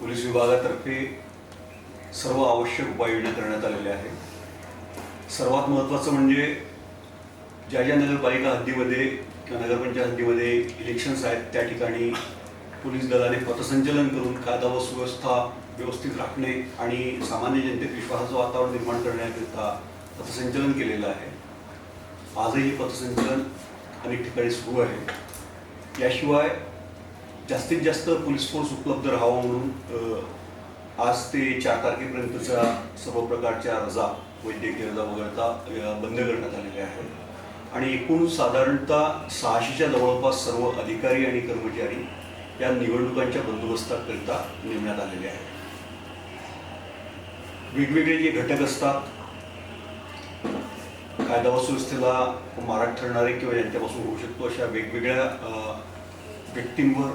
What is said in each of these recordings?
Police विभागातर्फे सर्व आवश्यक उपाययोजना करण्यात आलेल्या आहेत. सर्वात महत्त्वाचं म्हणजे ज्या ज्या नगरपालिका हद्दीमध्ये किंवा नगरपंचायत हद्दीमध्ये इलेक्शन्स आहेत त्या ठिकाणी पोलीस दलाने पथसंचलन करून कायदा व सुव्यवस्था व्यवस्थित राखणे आणि सामान्य जनतेत विश्वासाचं वातावरण निर्माण करण्याकरिता पथसंचलन केलेलं आहे. आजही पथसंचलन अनेक ठिकाणी सुरू आहे. याशिवाय जास्तीत जास्त पोलीस फोर्स उपलब्ध राहावं म्हणून आज ते चार तारखेपर्यंतच्या सर्व प्रकारच्या रजा वैद्यकीय रजा वगळता बंद करण्यात आलेल्या आहेत. आणि एकूण साधारणतः सहाशेच्या जवळपास सर्व अधिकारी आणि कर्मचारी या निवडणुकांच्या बंदोबस्ताकरिता नेमण्यात आलेले आहेत. वेगवेगळे जे घटक असतात कायदा व सुव्यवस्थेला मारक ठरणारे किंवा यांच्यापासून होऊ शकतो अशा वेगवेगळ्या व्यक्तींवर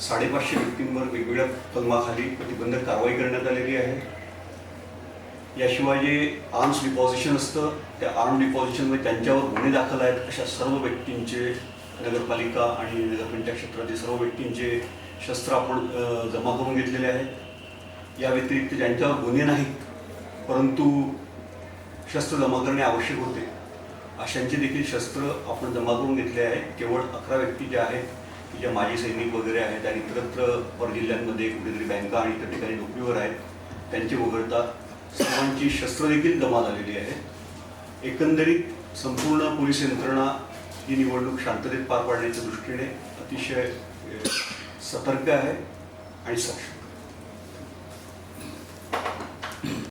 साडेपाचशे व्यक्तींवर वेगवेगळ्या कलमाखाली प्रतिबंधक कारवाई करण्यात आलेली आहे. याशिवाय जे आर्म्स डिपॉझिशन असतं त्या आर्म डिपॉझिशनमध्ये त्यांच्यावर गुन्हे दाखल आहेत अशा सर्व व्यक्तींचे नगरपालिका आणि नगरपंचायत क्षेत्रातील सर्व व्यक्तींचे शस्त्र आपण जमा करून घेतलेले आहेत. या व्यतिरिक्त ज्यांच्यावर गुन्हे नाहीत परंतु शस्त्र जमा करणे आवश्यक होते. अशांचे देखील शस्त्र आपण जमा करून घेतले आहे केवळ अकरा व्यक्ती ज्या आहेत जे ज्या माजी सैनिक वगैरे आहेत आणि इतरत्र परजिल्ह्यांमध्ये कुठेतरी बँका आणि इतर ठिकाणी नोकरीवर आहेत त्यांची वगळता सर्वांची शस्त्र देखील जमा झालेली आहेत एकंदरीत संपूर्ण पोलीस यंत्रणा ही निवडणूक शांततेत पार पाडण्याच्या दृष्टीने अतिशय सतर्क आहे आणि सक्षम